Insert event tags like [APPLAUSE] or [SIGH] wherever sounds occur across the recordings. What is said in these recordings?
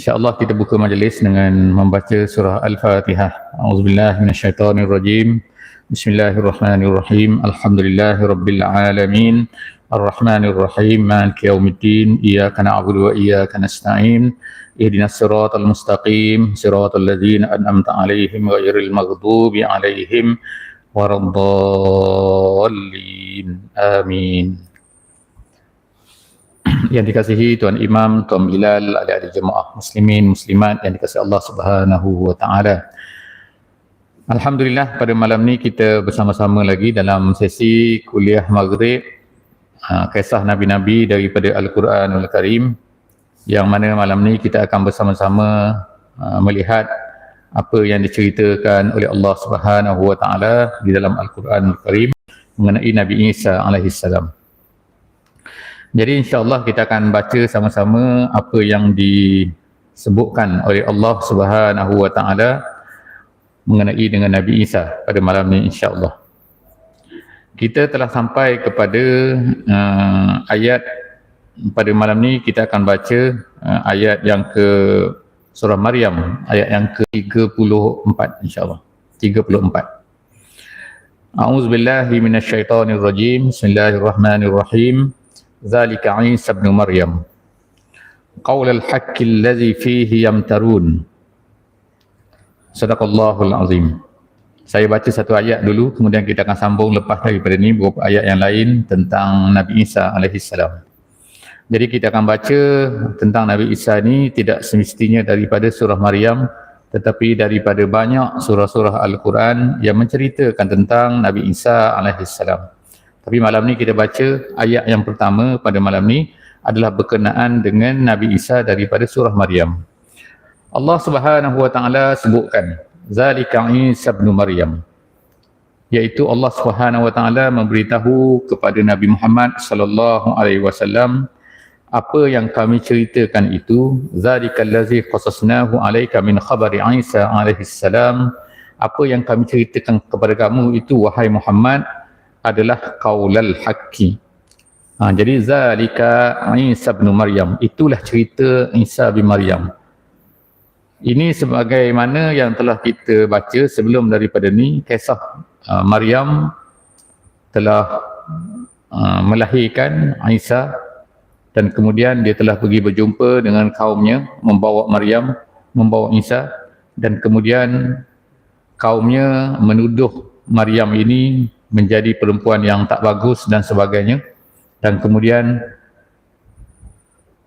InsyaAllah kita buka majlis dengan membaca surah Al-Fatihah. A'udzubillah minasyaitonirrajim. Bismillahirrahmanirrahim. Alhamdulillahi rabbil alamin. Ar-Rahmanirrahim. Maliki yaumiddin. Iyaka na'budu wa iyaka nasta'in. Ihdinas siratal mustaqim. Siratal ladzina an'amta 'alaihim ghairil maghdubi 'alaihim waraddallin. Amin [CLEARS THROAT] yang dikasihi Tuan Imam, Tuan Bilal, adik-adik jemaah muslimin, muslimat yang dikasihi Allah Subhanahu wa taala. Alhamdulillah pada malam ni kita bersama-sama lagi dalam sesi kuliah maghrib ha, kisah nabi-nabi daripada Al-Quranul Karim yang mana malam ni kita akan bersama-sama ha, melihat apa yang diceritakan oleh Allah Subhanahu wa taala di dalam Al-Quranul Karim mengenai Nabi Isa alaihi salam. Jadi insya-Allah kita akan baca sama-sama apa yang disebutkan oleh Allah Subhanahu wa taala mengenai dengan Nabi Isa pada malam ni insya-Allah. Kita telah sampai kepada uh, ayat pada malam ni kita akan baca uh, ayat yang ke surah Maryam ayat yang ke-34 insya-Allah. 34. A'udzubillahi minasyaitonirrajim. Bismillahirrahmanirrahim. ذلك عيسى ابن مريم قول الحق الذي فيه يمترون صدق الله العظيم saya baca satu ayat dulu kemudian kita akan sambung lepas daripada ini beberapa ayat yang lain tentang Nabi Isa alaihi salam. Jadi kita akan baca tentang Nabi Isa ini tidak semestinya daripada surah Maryam tetapi daripada banyak surah-surah Al-Quran yang menceritakan tentang Nabi Isa alaihi salam. Tapi malam ni kita baca ayat yang pertama pada malam ni adalah berkenaan dengan Nabi Isa daripada surah Maryam. Allah Subhanahu wa taala sebutkan zalika Isa bin Maryam. Iaitu Allah Subhanahu wa taala memberitahu kepada Nabi Muhammad sallallahu alaihi wasallam apa yang kami ceritakan itu. Zalikal ladzi qasasnahu alayka min khabari Isa alaihi salam. Apa yang kami ceritakan kepada kamu itu wahai Muhammad adalah qaulal haqqi. Ha, jadi zalika Isa bin Maryam. Itulah cerita Isa bin Maryam. Ini sebagaimana yang telah kita baca sebelum daripada ni kisah uh, Maryam telah uh, melahirkan Isa dan kemudian dia telah pergi berjumpa dengan kaumnya membawa Maryam membawa Isa dan kemudian kaumnya menuduh Maryam ini menjadi perempuan yang tak bagus dan sebagainya. Dan kemudian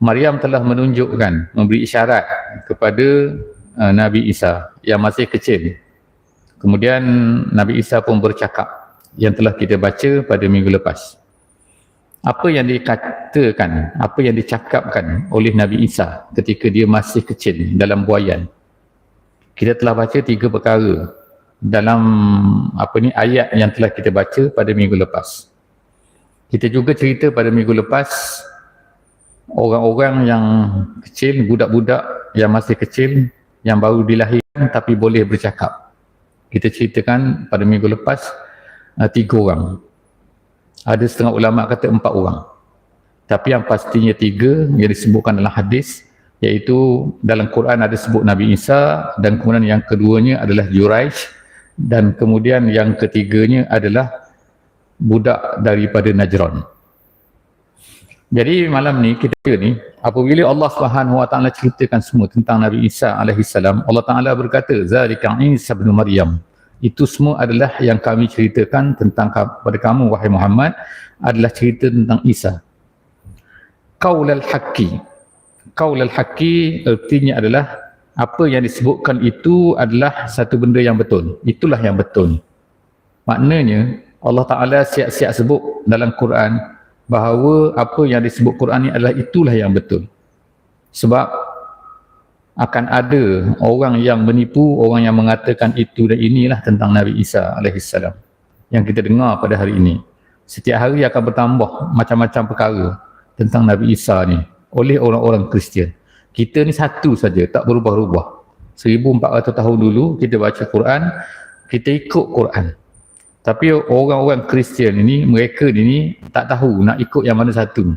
Maryam telah menunjukkan memberi isyarat kepada uh, Nabi Isa yang masih kecil. Kemudian Nabi Isa pun bercakap yang telah kita baca pada minggu lepas. Apa yang dikatakan apa yang dicakapkan oleh Nabi Isa ketika dia masih kecil dalam buayan? Kita telah baca tiga perkara dalam apa ni ayat yang telah kita baca pada minggu lepas. Kita juga cerita pada minggu lepas orang-orang yang kecil, budak-budak yang masih kecil yang baru dilahirkan tapi boleh bercakap. Kita ceritakan pada minggu lepas uh, tiga orang. Ada setengah ulama kata empat orang. Tapi yang pastinya tiga yang disebutkan dalam hadis iaitu dalam Quran ada sebut Nabi Isa dan kemudian yang keduanya adalah Juraish dan kemudian yang ketiganya adalah budak daripada Najran. Jadi malam ni kita ni apabila Allah Subhanahu wa taala ceritakan semua tentang Nabi Isa alaihi salam, Allah Taala berkata, "Zalika Isa bin Maryam." Itu semua adalah yang kami ceritakan tentang kepada kamu wahai Muhammad adalah cerita tentang Isa. Qaulul haqqi. Qaulul haqqi artinya adalah apa yang disebutkan itu adalah satu benda yang betul. Itulah yang betul. Maknanya Allah Ta'ala siap-siap sebut dalam Quran bahawa apa yang disebut Quran ini adalah itulah yang betul. Sebab akan ada orang yang menipu, orang yang mengatakan itu dan inilah tentang Nabi Isa alaihissalam yang kita dengar pada hari ini. Setiap hari akan bertambah macam-macam perkara tentang Nabi Isa ni oleh orang-orang Kristian. Kita ni satu saja, tak berubah-ubah. 1400 tahun dulu kita baca Quran, kita ikut Quran. Tapi orang-orang Kristian ini, mereka ini tak tahu nak ikut yang mana satu.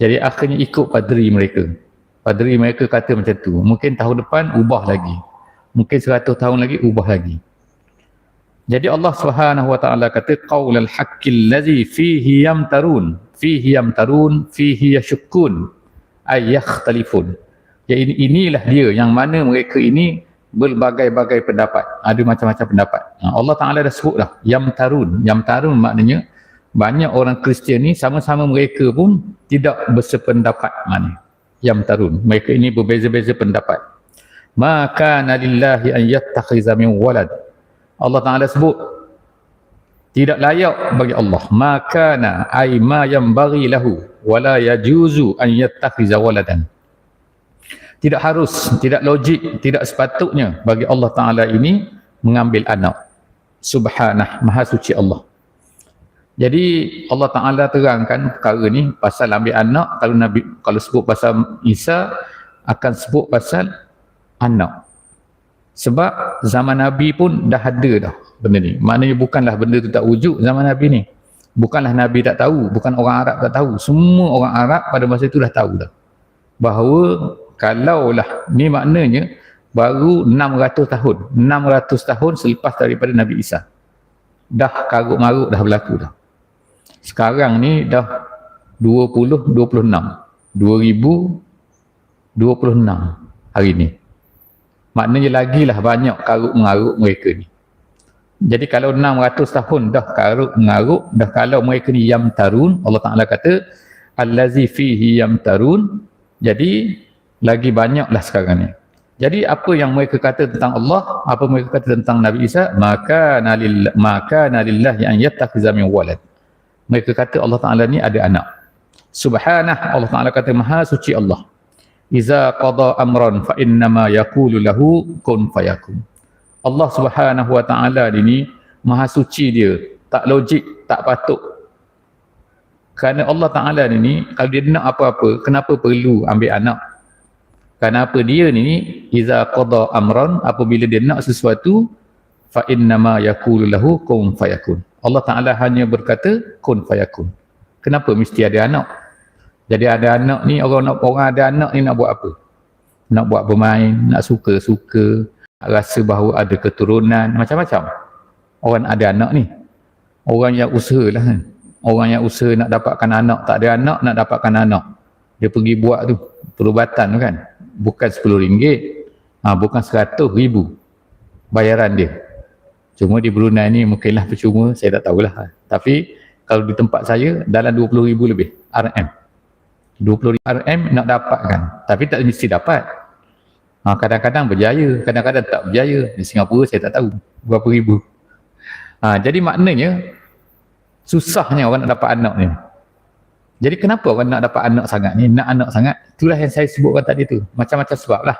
Jadi akhirnya ikut padri mereka. Padri mereka kata macam tu. Mungkin tahun depan ubah lagi. Mungkin seratus tahun lagi ubah lagi. Jadi Allah Subhanahu wa taala kata qaulal haqqil ladzi fihi yamtarun, fihi yamtarun, fihi yashukkun, ay yakhtalifun. Jadi inilah dia yang mana mereka ini berbagai-bagai pendapat. Ada macam-macam pendapat. Ha, Allah Taala dah sebut dah yamtarun. Yamtarun maknanya banyak orang Kristian ni sama-sama mereka pun tidak bersependapat mana yang tarun. Mereka ini berbeza-beza pendapat. Maka nalillahi an yattakhiza min walad. Allah Taala sebut tidak layak bagi Allah. Maka na ai ma yang bagi lahu wala yajuzu an yattakhiza waladan. Tidak harus, tidak logik, tidak sepatutnya bagi Allah Taala ini mengambil anak. Subhanah, Maha Suci Allah. Jadi Allah Taala terangkan perkara ni pasal ambil anak kalau Nabi kalau sebut pasal Isa akan sebut pasal anak. Sebab zaman Nabi pun dah ada dah benda ni. Maknanya bukanlah benda tu tak wujud zaman Nabi ni. Bukanlah Nabi tak tahu, bukan orang Arab tak tahu. Semua orang Arab pada masa itu dah tahu dah. Bahawa kalaulah ni maknanya baru 600 tahun. 600 tahun selepas daripada Nabi Isa. Dah karut-marut dah berlaku dah sekarang ni dah 20 26 2026 hari ni maknanya lagi lah banyak karut mengarut mereka ni jadi kalau 600 tahun dah karut mengarut dah kalau mereka ni yam tarun Allah Ta'ala kata allazi fihi yam tarun jadi lagi banyak lah sekarang ni. Jadi apa yang mereka kata tentang Allah apa mereka kata tentang Nabi Isa? Maka nalillah maka nalillah yang yattakhiza min walad. Mereka kata Allah Ta'ala ni ada anak. Subhanah Allah Ta'ala kata maha suci Allah. Iza qada amran fa innama yakulu lahu kun fayakun. Allah Subhanahu Wa Ta'ala ni maha suci dia. Tak logik tak patut. Kerana Allah Ta'ala ni kalau dia nak apa-apa kenapa perlu ambil anak kenapa dia ni iza qada amran apabila dia nak sesuatu fa innama yakulu lahu kun fayakun Allah Ta'ala hanya berkata kun fayakun. Kenapa mesti ada anak? Jadi ada anak ni, orang nak orang ada anak ni nak buat apa? Nak buat bermain, nak suka-suka, rasa bahawa ada keturunan, macam-macam. Orang ada anak ni. Orang yang usaha lah kan. Orang yang usaha nak dapatkan anak, tak ada anak, nak dapatkan anak. Dia pergi buat tu, perubatan tu kan. Bukan RM10, ha, bukan RM100,000 bayaran dia. Cuma di Brunei ni mungkinlah percuma, saya tak tahulah. Tapi kalau di tempat saya dalam 20 ribu lebih RM. 20 ribu RM nak dapatkan. Tapi tak mesti dapat. Ha, kadang-kadang berjaya, kadang-kadang tak berjaya. Di Singapura saya tak tahu berapa ribu. Ha, jadi maknanya susahnya orang nak dapat anak ni. Jadi kenapa orang nak dapat anak sangat ni? Nak anak sangat? Itulah yang saya sebutkan tadi tu. Macam-macam sebab lah.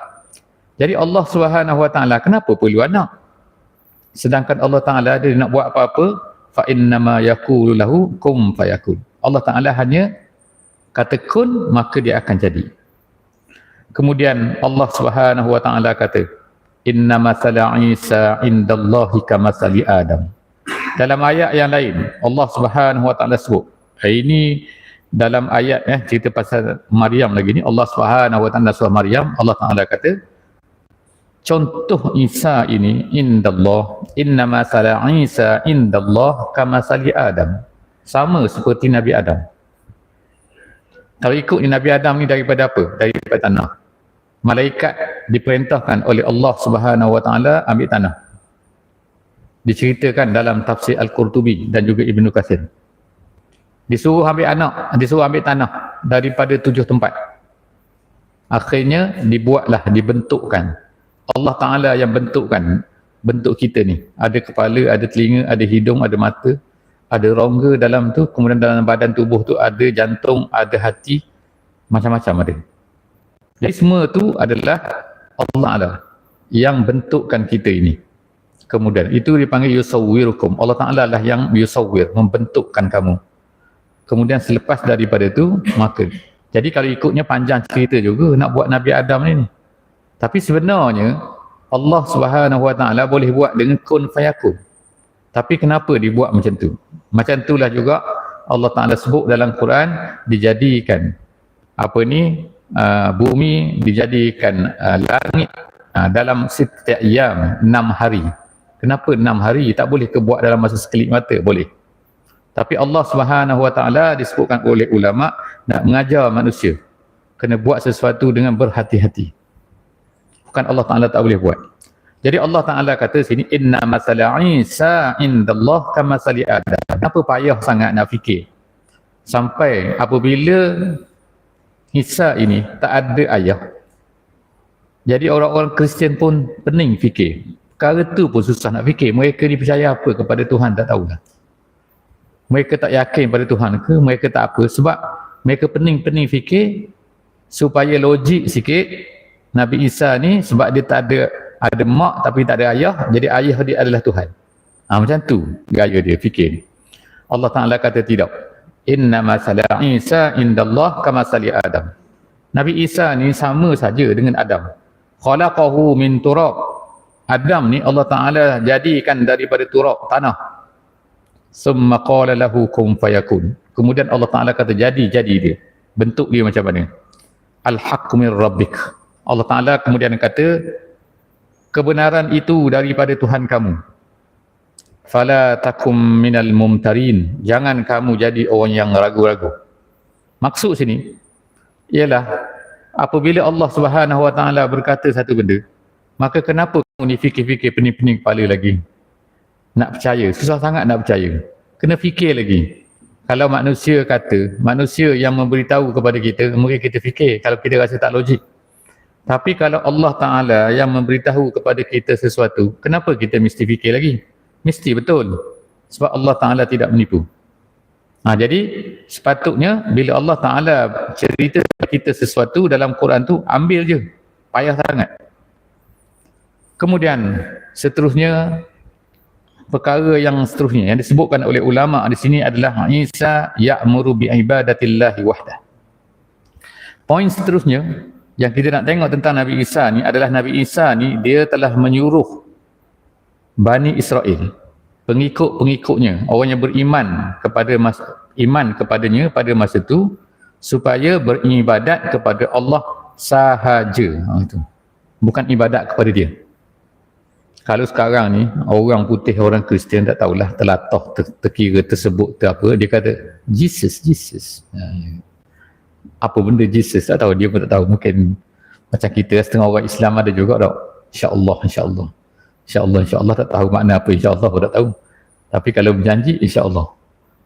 Jadi Allah Subhanahu Wa Taala kenapa perlu anak? sedangkan Allah Taala dia nak buat apa-apa fa innama yaqulu lahu kum fayakun Allah Taala hanya kata kun maka dia akan jadi kemudian Allah Subhanahu wa taala kata inna masala Isa indallahi kamasali Adam dalam ayat yang lain Allah Subhanahu wa taala sebut ini dalam ayat eh cerita pasal Maryam lagi ni Allah Subhanahu wa taala surah Maryam Allah Taala kata contoh Isa ini indallah inna masala Isa indallah kama sali Adam. Sama seperti Nabi Adam. Kalau ikut ni Nabi Adam ni daripada apa? daripada tanah. Malaikat diperintahkan oleh Allah subhanahu wa ta'ala ambil tanah. Diceritakan dalam tafsir Al-Qurtubi dan juga Ibn Qasir disuruh ambil anak disuruh ambil tanah daripada tujuh tempat akhirnya dibuatlah dibentukkan Allah Ta'ala yang bentukkan bentuk kita ni. Ada kepala, ada telinga, ada hidung, ada mata, ada rongga dalam tu, kemudian dalam badan tubuh tu ada jantung, ada hati, macam-macam ada. Jadi semua tu adalah Allah adalah yang bentukkan kita ini. Kemudian itu dipanggil yusawwirukum. Allah Taala lah yang yusawwir, membentukkan kamu. Kemudian selepas daripada itu maka jadi kalau ikutnya panjang cerita juga nak buat Nabi Adam ni. Tapi sebenarnya Allah Subhanahu Wa Taala boleh buat dengan kun fayakun. Tapi kenapa dibuat macam tu? Macam itulah juga Allah Taala sebut dalam Quran dijadikan apa ni uh, bumi dijadikan uh, langit uh, dalam setiap jam enam hari. Kenapa enam hari tak boleh ke buat dalam masa sekelip mata? Boleh. Tapi Allah Subhanahu Wa Taala disebutkan oleh ulama nak mengajar manusia kena buat sesuatu dengan berhati-hati. Bukan Allah Taala tak boleh buat. Jadi Allah Taala kata sini inna masala Isa indallah kama sali Adam. Kenapa payah sangat nak fikir? Sampai apabila Isa ini tak ada ayah. Jadi orang-orang Kristian pun pening fikir. Perkara tu pun susah nak fikir. Mereka ni percaya apa kepada Tuhan tak tahulah mereka tak yakin pada Tuhan ke mereka tak apa. Sebab mereka pening-pening fikir supaya logik sikit. Nabi Isa ni sebab dia tak ada ada mak tapi tak ada ayah jadi ayah dia adalah Tuhan. Ha, macam tu gaya dia fikir Allah Ta'ala kata tidak. Inna masala Isa indallah kama sali Adam. Nabi Isa ni sama saja dengan Adam. Khalaqahu min turab. Adam ni Allah Ta'ala jadikan daripada turab tanah summa qala lahu kum fayakun. Kemudian Allah Taala kata jadi jadi dia. Bentuk dia macam mana? Al haqqu min rabbik. Allah Taala kemudian kata kebenaran itu daripada Tuhan kamu. Fala takum minal mumtarin. Jangan kamu jadi orang yang ragu-ragu. Maksud sini ialah apabila Allah Subhanahu wa taala berkata satu benda maka kenapa kamu ni fikir-fikir pening-pening kepala lagi nak percaya. Susah sangat nak percaya. Kena fikir lagi. Kalau manusia kata manusia yang memberitahu kepada kita mungkin kita fikir kalau kita rasa tak logik. Tapi kalau Allah Ta'ala yang memberitahu kepada kita sesuatu kenapa kita mesti fikir lagi? Mesti betul. Sebab Allah Ta'ala tidak menipu. Ha, jadi sepatutnya bila Allah Ta'ala cerita kita sesuatu dalam Quran tu ambil je. Payah sangat. Kemudian seterusnya perkara yang seterusnya yang disebutkan oleh ulama di sini adalah Isa ya'muru bi ibadatillahi wahdah. Poin seterusnya yang kita nak tengok tentang Nabi Isa ni adalah Nabi Isa ni dia telah menyuruh Bani Israel pengikut-pengikutnya orang yang beriman kepada mas, iman kepadanya pada masa itu supaya beribadat kepada Allah sahaja. Ha, itu. Bukan ibadat kepada dia kalau sekarang ni orang putih orang Kristian tak tahulah telatah ter, terkira tersebut ter apa. Dia kata Jesus Jesus. Ha, apa benda Jesus tak tahu. Dia pun tak tahu. Mungkin macam kita setengah orang Islam ada juga tak? Insyaallah insyaallah. Insyaallah insyaallah. Tak tahu makna apa insyaallah. Pun tak tahu. Tapi kalau berjanji insyaallah.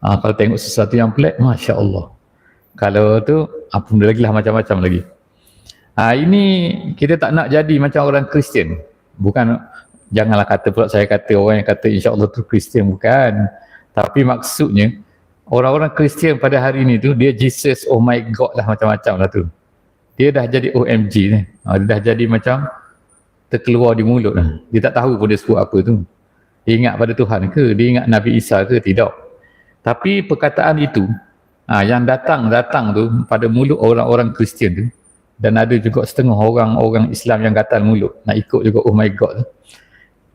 Ha, kalau tengok sesuatu yang pelik masya-Allah. Kalau tu apa benda lagi lah macam-macam lagi. Ha, ini kita tak nak jadi macam orang Kristian. Bukan janganlah kata pula saya kata orang yang kata insya-Allah tu Kristian bukan. Tapi maksudnya orang-orang Kristian pada hari ini tu dia Jesus oh my god lah macam-macam lah tu. Dia dah jadi OMG ni. Ha, dia dah jadi macam terkeluar di mulut lah. Dia tak tahu pun dia sebut apa tu. Dia ingat pada Tuhan ke? Dia ingat Nabi Isa ke? Tidak. Tapi perkataan itu ha, yang datang-datang tu pada mulut orang-orang Kristian tu dan ada juga setengah orang-orang Islam yang gatal mulut nak ikut juga oh my god tu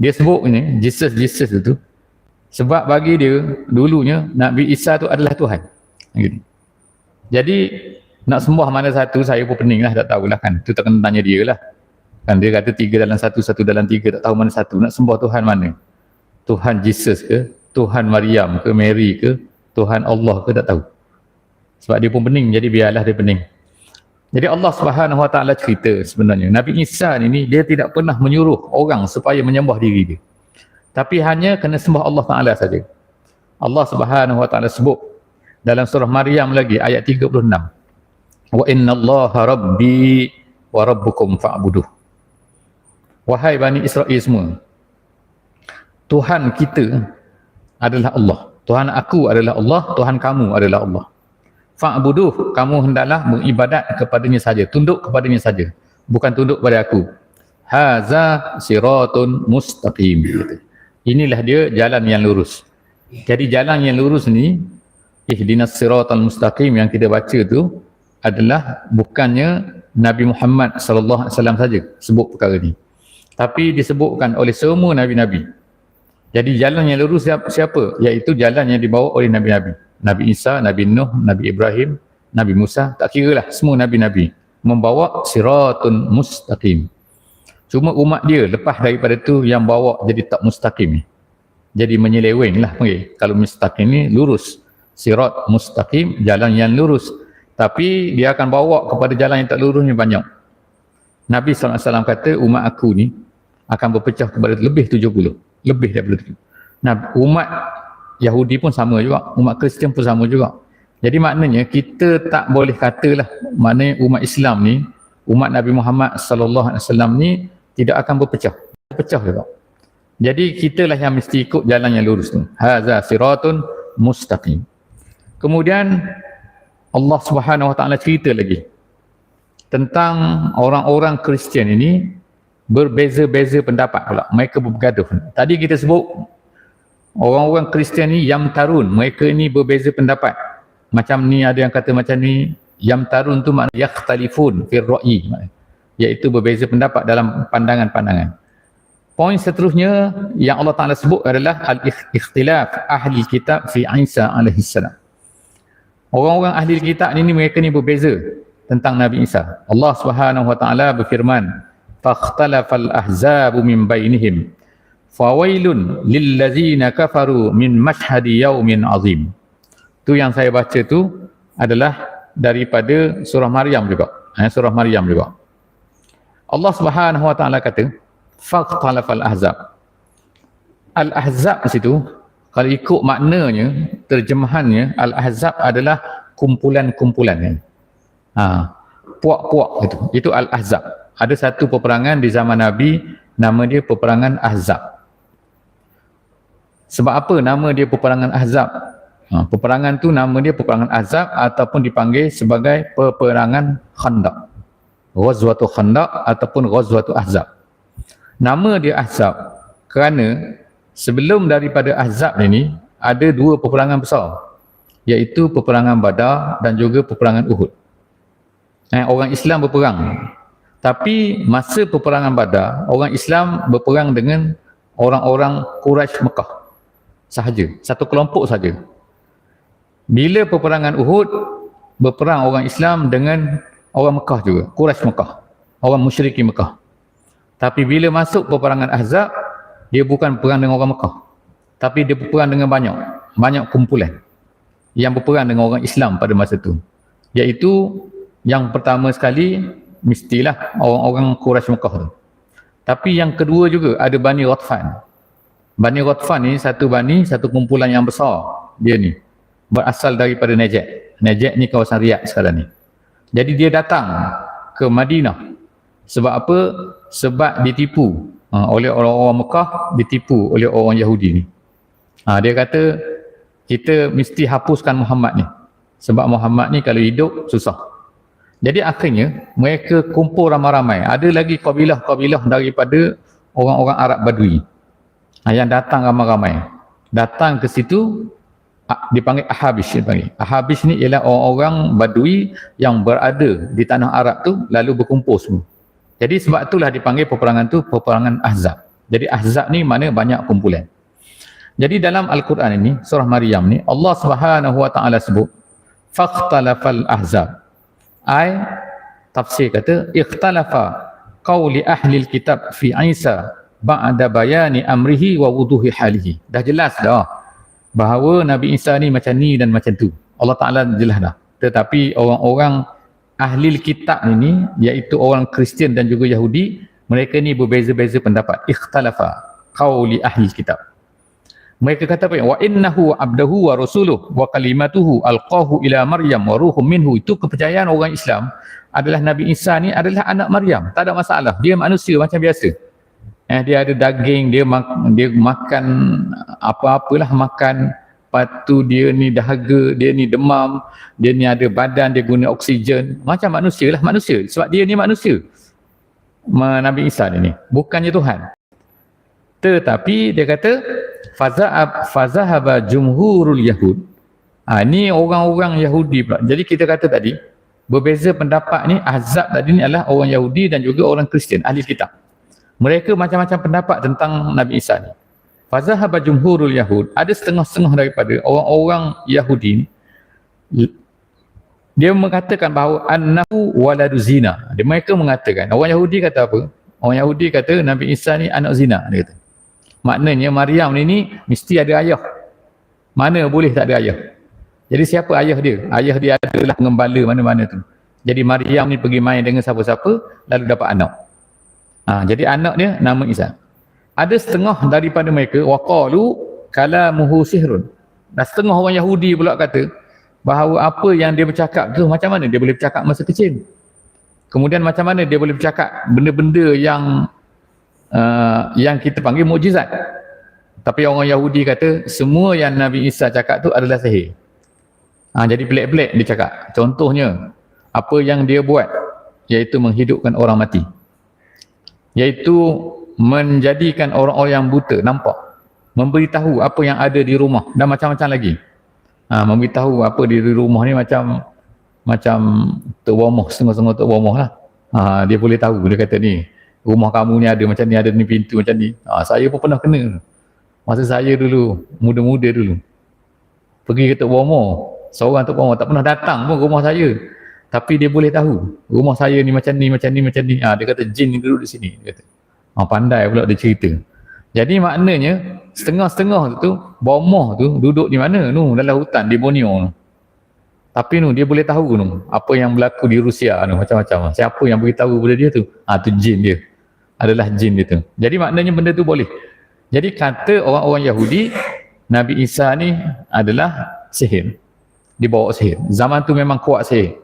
dia sebut ni Jesus Jesus itu sebab bagi dia dulunya Nabi Isa tu adalah Tuhan. Jadi nak sembah mana satu saya pun pening lah tak tahulah kan. Tu tak kena tanya dia lah. Kan dia kata tiga dalam satu satu dalam tiga tak tahu mana satu. Nak sembah Tuhan mana? Tuhan Jesus ke? Tuhan Maryam ke? Mary ke? Tuhan Allah ke? Tak tahu. Sebab dia pun pening jadi biarlah dia pening jadi Allah Subhanahu Wa Taala cerita sebenarnya Nabi Isa ini dia tidak pernah menyuruh orang supaya menyembah diri dia. Tapi hanya kena sembah Allah Taala saja. Allah Subhanahu Wa Taala sebut dalam surah Maryam lagi ayat 36. Wa inna Allah rabbi wa rabbukum fa'buduh. Wahai Bani Israel semua. Tuhan kita adalah Allah. Tuhan aku adalah Allah, Tuhan kamu adalah Allah fa'buduh kamu hendaklah beribadat kepadanya saja. Tunduk kepadanya saja. Bukan tunduk kepada aku. Haza siratun mustaqim. Inilah dia jalan yang lurus. Jadi jalan yang lurus ni ihdinas siratal mustaqim yang kita baca tu adalah bukannya Nabi Muhammad sallallahu alaihi wasallam saja sebut perkara ni. Tapi disebutkan oleh semua nabi-nabi. Jadi jalan yang lurus siapa? iaitu jalan yang dibawa oleh nabi-nabi Nabi Isa, Nabi Nuh, Nabi Ibrahim, Nabi Musa, tak kira lah. Semua nabi-nabi. Membawa siratun mustaqim. Cuma umat dia lepas daripada tu yang bawa jadi tak mustaqim jadi menyeleweng lah panggil. Kalau mustaqim ni lurus. Sirat mustaqim jalan yang lurus. Tapi dia akan bawa kepada jalan yang tak lurus ni banyak. Nabi SAW kata umat aku ni akan berpecah kepada lebih 70 lebih daripada itu nah umat Yahudi pun sama juga. Umat Kristian pun sama juga. Jadi maknanya kita tak boleh katalah maknanya umat Islam ni umat Nabi Muhammad sallallahu alaihi wasallam ni tidak akan berpecah. Berpecah juga. Jadi kitalah yang mesti ikut jalan yang lurus tu. Haza siratun mustaqim. Kemudian Allah Subhanahu wa taala cerita lagi tentang orang-orang Kristian ini berbeza-beza pendapat pula. Mereka bergaduh. Tadi kita sebut orang-orang Kristian ni yang tarun. Mereka ni berbeza pendapat. Macam ni ada yang kata macam ni. Yang tarun tu makna yakhtalifun fir ra'i. Iaitu berbeza pendapat dalam pandangan-pandangan. Poin seterusnya yang Allah Ta'ala sebut adalah al-ikhtilaf ahli kitab fi Isa alaihi salam. Orang-orang ahli kitab ni mereka ni berbeza tentang Nabi Isa. Allah Subhanahu wa taala berfirman, fakhtalafal ahzabu min bainihim fawailun lillazina kafaru min mashhadi yaumin azim. Tu yang saya baca tu adalah daripada surah Maryam juga. Eh, surah Maryam juga. Allah Subhanahu wa taala kata fakhtalafal ahzab. Al ahzab situ kalau ikut maknanya terjemahannya al ahzab adalah kumpulan-kumpulan ha puak-puak itu itu al ahzab ada satu peperangan di zaman Nabi nama dia peperangan Ahzab. Sebab apa nama dia peperangan Ahzab? Ha, peperangan tu nama dia peperangan Ahzab ataupun dipanggil sebagai peperangan Khandaq. Ghazwatu Khandaq ataupun Ghazwatu Ahzab. Nama dia Ahzab kerana sebelum daripada Ahzab ini ada dua peperangan besar iaitu peperangan Badar dan juga peperangan Uhud. Eh, orang Islam berperang tapi masa peperangan Badar, orang Islam berperang dengan orang-orang Quraisy Mekah sahaja, satu kelompok saja. Bila peperangan Uhud, berperang orang Islam dengan orang Mekah juga, Quraisy Mekah, orang musyrikin Mekah. Tapi bila masuk peperangan Ahzab, dia bukan perang dengan orang Mekah. Tapi dia berperang dengan banyak, banyak kumpulan yang berperang dengan orang Islam pada masa itu. Iaitu yang pertama sekali mestilah orang-orang Quraisy Mekah tu. Tapi yang kedua juga ada Bani Ghatfan. Bani Ghatfan ni satu bani, satu kumpulan yang besar dia ni. Berasal daripada Najd. Najd ni kawasan Riyadh sekarang ni. Jadi dia datang ke Madinah. Sebab apa? Sebab ditipu ha, oleh orang-orang Mekah, ditipu oleh orang Yahudi ni. Ha, dia kata kita mesti hapuskan Muhammad ni. Sebab Muhammad ni kalau hidup susah. Jadi akhirnya mereka kumpul ramai-ramai. Ada lagi kabilah-kabilah daripada orang-orang Arab Badui yang datang ramai-ramai. Datang ke situ dipanggil Ahabis dipanggil. Ahabis ni ialah orang-orang Badui yang berada di tanah Arab tu lalu berkumpul semua. Jadi sebab itulah dipanggil peperangan tu peperangan Ahzab. Jadi Ahzab ni mana banyak kumpulan. Jadi dalam Al-Quran ini surah Maryam ni Allah Subhanahu wa taala sebut faqtalafal ahzab ai tafsir kata ikhtalafa qauli ahli alkitab fi Isa ba'da bayani amrihi wa wuduhi halihi. Dah jelas dah bahawa Nabi Isa ni macam ni dan macam tu. Allah Taala jelas dah. Tetapi orang-orang ahli kitab ini iaitu orang Kristian dan juga Yahudi mereka ni berbeza-beza pendapat. Ikhtalafa qauli ahli kitab. Mereka kata apa? Wa innahu abdahu wa rasuluh wa kalimatuhu alqahu ila maryam wa ruhum minhu. Itu kepercayaan orang Islam adalah Nabi Isa ni adalah anak Maryam. Tak ada masalah. Dia manusia macam biasa eh dia ada daging dia mak, dia makan apa-apalah makan. Patu dia ni dahaga dia ni demam dia ni ada badan dia guna oksigen. Macam manusia lah manusia. Sebab dia ni manusia. Nabi Isa ni. Bukannya Tuhan. Tetapi dia kata fazahab fazahaba jumhurul yahud. Ha, ni orang-orang Yahudi pula. Jadi kita kata tadi berbeza pendapat ni azab tadi ni adalah orang Yahudi dan juga orang Kristian ahli kitab mereka macam-macam pendapat tentang Nabi Isa ni fazahaba jumhurul yahud ada setengah-setengah daripada orang-orang Yahudi dia mengatakan bahawa annahu waladu zina. Dia mereka mengatakan, orang Yahudi kata apa? Orang Yahudi kata Nabi Isa ni anak zina dia kata. Maknanya Maryam ni, ni mesti ada ayah. Mana boleh tak ada ayah? Jadi siapa ayah dia? Ayah dia adalah pengembala mana-mana tu. Jadi Maryam ni pergi main dengan siapa-siapa lalu dapat anak. Ha, jadi anak dia nama Isa. Ada setengah daripada mereka waqalu kalamuhu sihrun. Dan setengah orang Yahudi pula kata bahawa apa yang dia bercakap tu macam mana? Dia boleh bercakap masa kecil. Kemudian macam mana dia boleh bercakap benda-benda yang uh, yang kita panggil mukjizat? Tapi orang Yahudi kata semua yang Nabi Isa cakap tu adalah sihir ha, jadi pelik-pelik dia cakap. Contohnya apa yang dia buat iaitu menghidupkan orang mati iaitu menjadikan orang-orang yang buta nampak memberitahu apa yang ada di rumah dan macam-macam lagi ha, memberitahu apa di rumah ni macam macam Tok Bomoh, setengah-setengah Tok Bomoh lah. Ha, dia boleh tahu, dia kata ni, rumah kamu ni ada macam ni, ada ni pintu macam ni. Ha, saya pun pernah kena. Masa saya dulu, muda-muda dulu. Pergi ke Tok Bomoh, seorang Tok Bomoh tak pernah datang pun rumah saya. Tapi dia boleh tahu, rumah saya ni macam ni, macam ni, macam ni. Ha, dia kata jin ni duduk di sini. Dia kata. Ha, pandai pula dia cerita. Jadi maknanya setengah-setengah tu bomoh tu duduk di mana tu dalam hutan di Borneo tu. Tapi nu dia boleh tahu nu apa yang berlaku di Rusia tu macam-macam. Siapa yang beritahu pada dia tu? Ah tu jin dia. Adalah jin dia tu. Jadi maknanya benda tu boleh. Jadi kata orang-orang Yahudi Nabi Isa ni adalah sihir. Dibawa sihir. Zaman tu memang kuat sihir.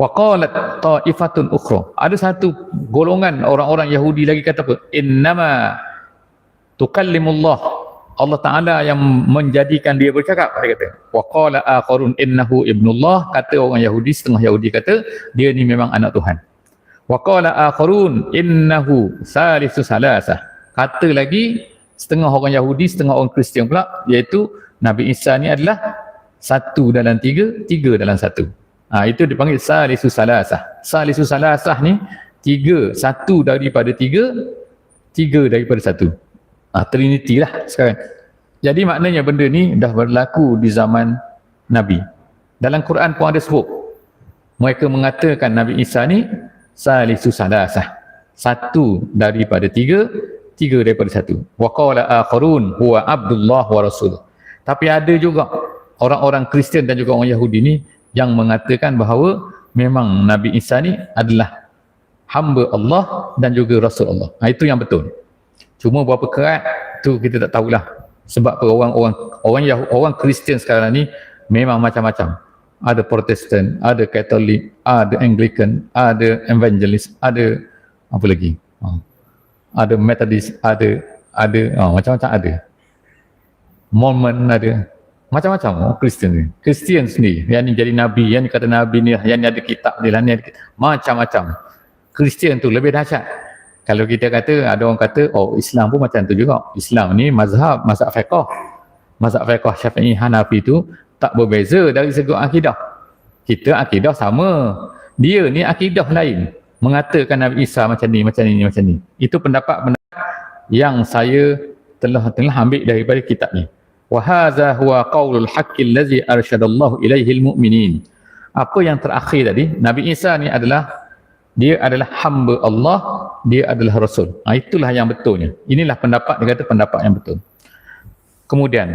Wa qalat ta'ifatun ukhra. Ada satu golongan orang-orang Yahudi lagi kata apa? Innama tukallimullah. Allah Taala yang menjadikan dia bercakap dia kata. Wa qala akharun innahu ibnullah. Kata orang Yahudi setengah Yahudi kata dia ni memang anak Tuhan. Wa qala akharun innahu salisu salasah. Kata lagi setengah orang Yahudi setengah orang Kristian pula iaitu Nabi Isa ni adalah satu dalam tiga tiga dalam satu ha, itu dipanggil salisu salasah salisu salasah ni tiga satu daripada tiga tiga daripada satu ah, Trinity lah sekarang. Jadi maknanya benda ni dah berlaku di zaman Nabi. Dalam Quran pun ada sebut. Mereka mengatakan Nabi Isa ni salisu salasah. Satu daripada tiga, tiga daripada satu. Wa qala akharun huwa Abdullah wa Rasul. Tapi ada juga orang-orang Kristian dan juga orang Yahudi ni yang mengatakan bahawa memang Nabi Isa ni adalah hamba Allah dan juga Rasul Allah. Ha, itu yang betul. Cuma berapa kerat tu kita tak tahulah. Sebab orang-orang orang yang orang Kristian sekarang ni memang macam-macam. Ada Protestan, ada Katolik, ada Anglican, ada Evangelist, ada apa lagi? Ha. Ada Methodist, ada ada ha, macam-macam ada. Mormon ada. Macam-macam. Oh, Kristian ni. Kristian sendiri. Yang ni jadi nabi, yang ni kata nabi ni, yang ni ada kitab dia, ni ada macam-macam. Kristian tu lebih dahsyat. Kalau kita kata ada orang kata oh Islam pun macam tu juga. Islam ni mazhab mazhab fiqh. Mazhab fiqh Syafi'i Hanafi tu tak berbeza dari segi akidah. Kita akidah sama. Dia ni akidah lain. Mengatakan Nabi Isa macam ni macam ni macam ni. Itu pendapat-pendapat yang saya telah telah ambil daripada kitab ni wa hadza huwa qaulul haqqi allazi arsyadallahu ilaihi almu'minin apa yang terakhir tadi? Nabi Isa ni adalah dia adalah hamba Allah dia adalah rasul. Ha, itulah yang betulnya. Inilah pendapat dia kata pendapat yang betul. Kemudian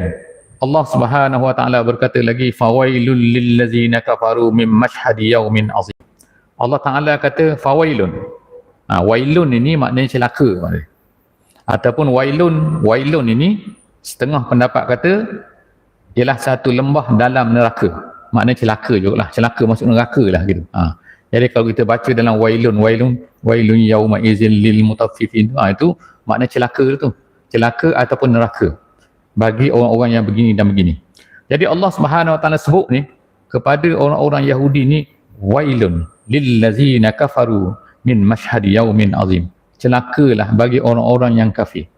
Allah Subhanahu wa taala berkata lagi fawailul lillazina kafaru min mashhadi yaumin azim. Allah taala kata fawailun. Ha, wailun ini maknanya celaka. Ataupun wailun wailun ini setengah pendapat kata ialah satu lembah dalam neraka maknanya celaka jugalah celaka masuk neraka lah gitu ha. Jadi kalau kita baca dalam wailun wailun wailun yauma izin lil mutaffifin ha, itu makna celaka tu. Celaka ataupun neraka bagi orang-orang yang begini dan begini. Jadi Allah Subhanahu wa taala sebut ni kepada orang-orang Yahudi ni wailun lil ladzina kafaru min mashhad yaumin azim. Celakalah bagi orang-orang yang kafir.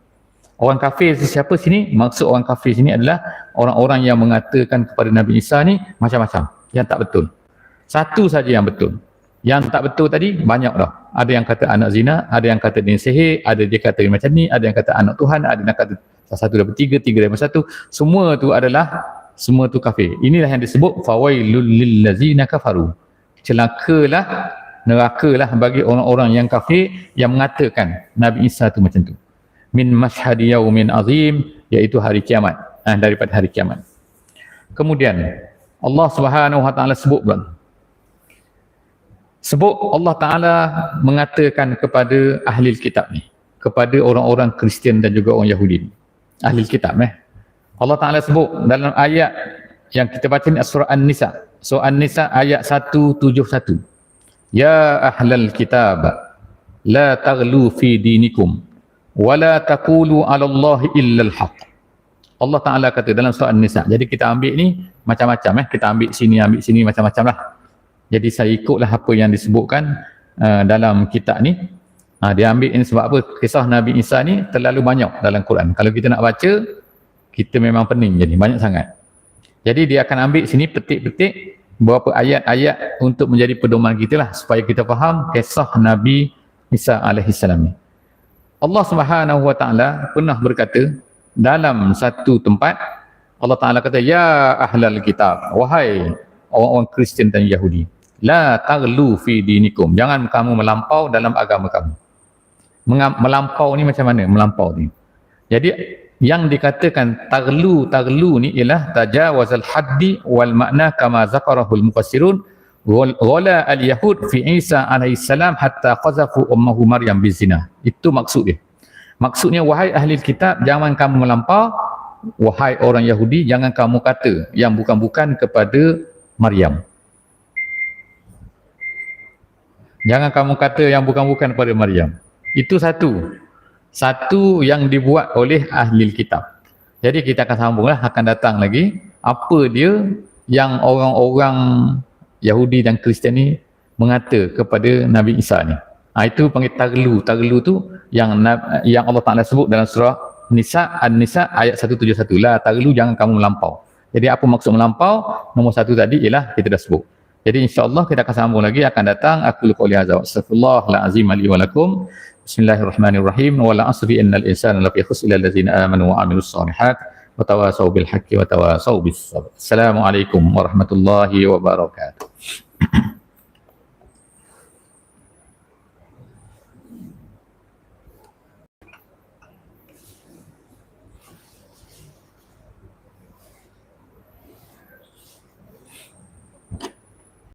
Orang kafir siapa sini? Maksud orang kafir sini adalah orang-orang yang mengatakan kepada Nabi Isa ni macam-macam. Yang tak betul. Satu saja yang betul. Yang tak betul tadi banyak dah. Ada yang kata anak zina, ada yang kata dia sihir, ada dia kata dia macam ni, ada yang kata anak Tuhan, ada yang kata satu dapat tiga, tiga dapat satu. Semua tu adalah semua tu kafir. Inilah yang disebut fawailul lillazina kafaru. Celakalah nerakalah bagi orang-orang yang kafir yang mengatakan Nabi Isa tu macam tu min mashhadi yaumin azim iaitu hari kiamat. Eh, daripada hari kiamat. Kemudian Allah Subhanahu wa taala sebut pula. Sebut Allah taala mengatakan kepada ahli kitab ni kepada orang-orang Kristian dan juga orang Yahudi ahli kitab eh. Allah taala sebut dalam ayat yang kita baca ni surah An-Nisa. Surah An-Nisa ayat 171 Ya ahlal kitab la taghlu fi dinikum wala taqulu 'ala Allah illa al-haq. Allah Taala kata dalam surah An-Nisa. Jadi kita ambil ni macam-macam eh. Kita ambil sini, ambil sini macam-macam lah. Jadi saya ikutlah apa yang disebutkan uh, dalam kitab ni. Ha, dia ambil ini sebab apa? Kisah Nabi Isa ni terlalu banyak dalam Quran. Kalau kita nak baca, kita memang pening jadi banyak sangat. Jadi dia akan ambil sini petik-petik beberapa ayat-ayat untuk menjadi pedoman kita lah supaya kita faham kisah Nabi Isa alaihissalam ni. Allah Subhanahu wa taala pernah berkata dalam satu tempat Allah Taala kata ya ahlal kitab wahai orang-orang Kristian dan Yahudi la taghlu fi dinikum. Jangan kamu melampau dalam agama kamu. Melampau ni macam mana? Melampau ni. Jadi yang dikatakan taghlu taghlu ni ialah tajawazal haddi wal makna kama zakarahul mufassirun wala al yahud fi Isa alaihi salam hatta qazafu ummuhu Maryam bizina. Itu maksud dia. Maksudnya wahai ahli kitab jangan kamu melampau wahai orang Yahudi jangan kamu kata yang bukan-bukan kepada Maryam. Jangan kamu kata yang bukan-bukan kepada Maryam. Itu satu. Satu yang dibuat oleh ahli kitab. Jadi kita akan sambunglah akan datang lagi apa dia yang orang-orang Yahudi dan Kristian ni mengata kepada Nabi Isa ni. Ha, itu panggil taglu. Taglu tu yang yang Allah Taala sebut dalam surah Nisa An-Nisa ayat 171 lah taglu jangan kamu melampau. Jadi apa maksud melampau? Nombor satu tadi ialah kita dah sebut. Jadi insya-Allah kita akan sambung lagi akan datang aku qouli hadza wa astaghfirullahalazim li wa lakum. Bismillahirrahmanirrahim. Wa la asri innal insana lafi khusr illa allazina amanu wa amilus solihat وتواصوا بالحق وتواصوا بالصبر. السلام عليكم ورحمة الله وبركاته.